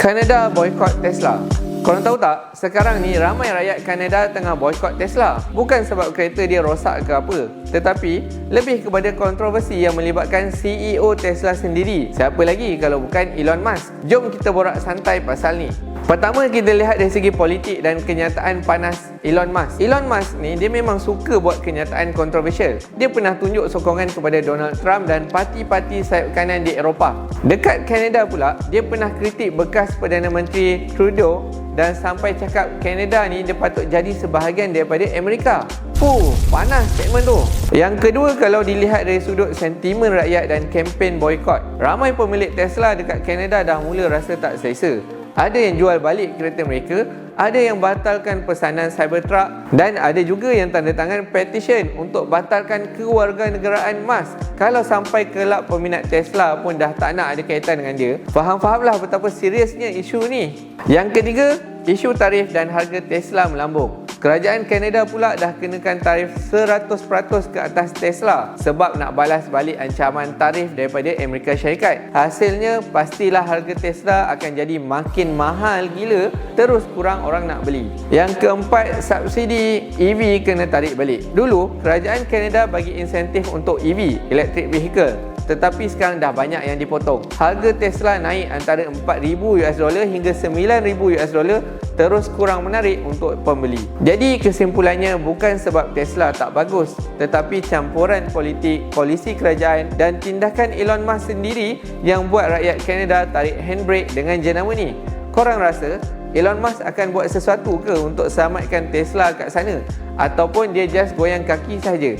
Kanada boykot Tesla. Korang tahu tak, sekarang ni ramai rakyat Kanada tengah boykot Tesla. Bukan sebab kereta dia rosak ke apa, tetapi lebih kepada kontroversi yang melibatkan CEO Tesla sendiri. Siapa lagi kalau bukan Elon Musk? Jom kita borak santai pasal ni. Pertama kita lihat dari segi politik dan kenyataan panas Elon Musk. Elon Musk ni dia memang suka buat kenyataan kontroversial. Dia pernah tunjuk sokongan kepada Donald Trump dan parti-parti sayap kanan di Eropah. Dekat Kanada pula, dia pernah kritik bekas Perdana Menteri Trudeau dan sampai cakap Kanada ni dia patut jadi sebahagian daripada Amerika. Fuh, panas statement tu. Yang kedua kalau dilihat dari sudut sentimen rakyat dan kempen boykot, ramai pemilik Tesla dekat Kanada dah mula rasa tak selesa. Ada yang jual balik kereta mereka, ada yang batalkan pesanan Cybertruck dan ada juga yang tanda tangan petition untuk batalkan kewarganegaraan Musk. Kalau sampai kelab peminat Tesla pun dah tak nak ada kaitan dengan dia, faham-fahamlah betapa seriusnya isu ni. Yang ketiga, isu tarif dan harga Tesla melambung. Kerajaan Kanada pula dah kenakan tarif 100% ke atas Tesla sebab nak balas balik ancaman tarif daripada Amerika Syarikat. Hasilnya pastilah harga Tesla akan jadi makin mahal gila terus kurang orang nak beli. Yang keempat, subsidi EV kena tarik balik. Dulu, kerajaan Kanada bagi insentif untuk EV, electric vehicle tetapi sekarang dah banyak yang dipotong. Harga Tesla naik antara 4000 US dollar hingga 9000 US dollar terus kurang menarik untuk pembeli. Jadi kesimpulannya bukan sebab Tesla tak bagus, tetapi campuran politik, polisi kerajaan dan tindakan Elon Musk sendiri yang buat rakyat Kanada tarik handbrake dengan jenama ni. Korang rasa Elon Musk akan buat sesuatu ke untuk selamatkan Tesla kat sana ataupun dia just goyang kaki saja?